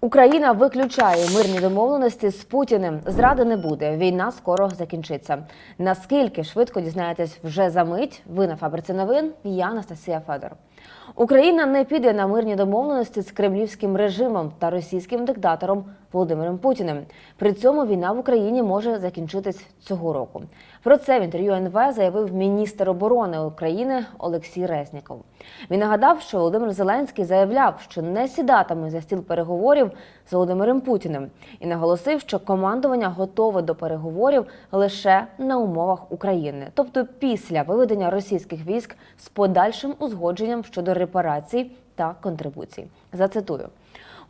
Україна виключає мирні домовленості з Путіним. Зради не буде. Війна скоро закінчиться. Наскільки швидко дізнаєтесь вже за мить? Ви на фабриці новин. Я Анастасія Федор. Україна не піде на мирні домовленості з кремлівським режимом та російським диктатором Володимиром Путіним. При цьому війна в Україні може закінчитись цього року. Про це в інтерв'ю НВ заявив міністр оборони України Олексій Резніков. Він нагадав, що Володимир Зеленський заявляв, що не сідатиме за стіл переговорів з Володимиром Путіним, і наголосив, що командування готове до переговорів лише на умовах України, тобто після виведення російських військ з подальшим узгодженням щодо репарацій та контрибуцій. Зацитую.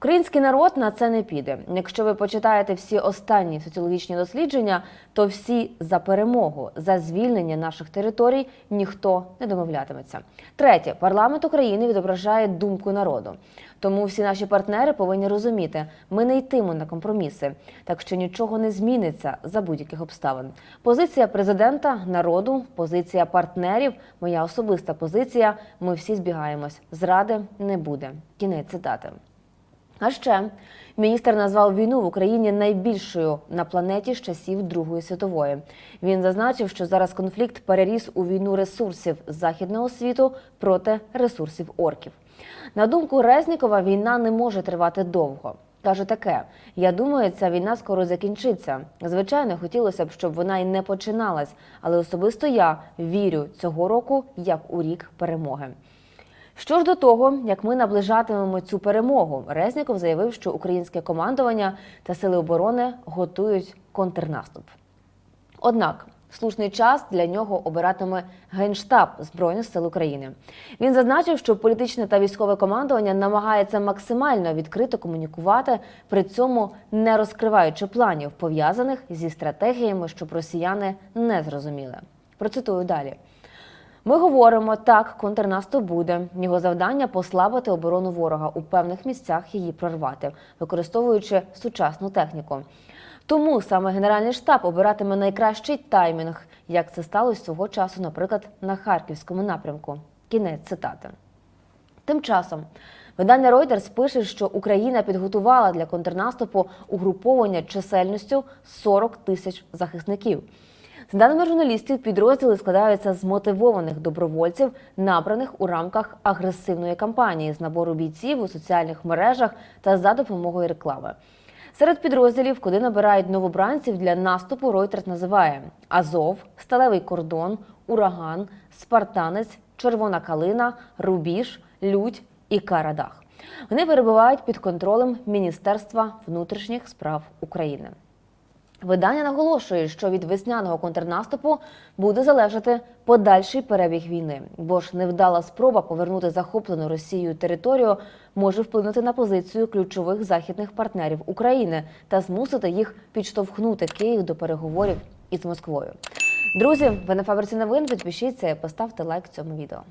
Український народ на це не піде. Якщо ви почитаєте всі останні соціологічні дослідження, то всі за перемогу, за звільнення наших територій ніхто не домовлятиметься. Третє, парламент України відображає думку народу. Тому всі наші партнери повинні розуміти, ми не йтимо на компроміси, так що нічого не зміниться за будь-яких обставин. Позиція президента, народу, позиція партнерів, моя особиста позиція. Ми всі збігаємось. Зради не буде. Кінець цитати. А ще міністр назвав війну в Україні найбільшою на планеті з часів Другої світової. Він зазначив, що зараз конфлікт переріс у війну ресурсів західного світу проти ресурсів орків. На думку Резнікова, війна не може тривати довго. Каже таке: я думаю, ця війна скоро закінчиться. Звичайно, хотілося б, щоб вона й не починалась, але особисто я вірю цього року як у рік перемоги. Що ж до того, як ми наближатимемо цю перемогу, Резніков заявив, що українське командування та сили оборони готують контрнаступ. Однак слушний час для нього обиратиме генштаб збройних сил України. Він зазначив, що політичне та військове командування намагається максимально відкрито комунікувати, при цьому не розкриваючи планів, пов'язаних зі стратегіями, щоб росіяни не зрозуміли. Процитую далі. Ми говоримо, так, контрнаступ буде. Його завдання послабити оборону ворога у певних місцях її прорвати, використовуючи сучасну техніку. Тому саме Генеральний штаб обиратиме найкращий таймінг, як це сталося свого часу, наприклад, на харківському напрямку. Кінець цитати. Тим часом видання Reuters пише, що Україна підготувала для контрнаступу угруповання чисельністю 40 тисяч захисників. За даними журналістів, підрозділи складаються з мотивованих добровольців, набраних у рамках агресивної кампанії з набору бійців у соціальних мережах та за допомогою реклами. Серед підрозділів, куди набирають новобранців для наступу, Reuters називає Азов, Сталевий кордон, Ураган, Спартанець, Червона калина, Рубіж, Людь і Карадах. Вони перебувають під контролем Міністерства внутрішніх справ України. Видання наголошує, що від весняного контрнаступу буде залежати подальший перебіг війни, бо ж невдала спроба повернути захоплену Росією територію може вплинути на позицію ключових західних партнерів України та змусити їх підштовхнути Київ до переговорів із Москвою. Друзі, ви на фабриці новин підпишіться і поставте лайк цьому відео.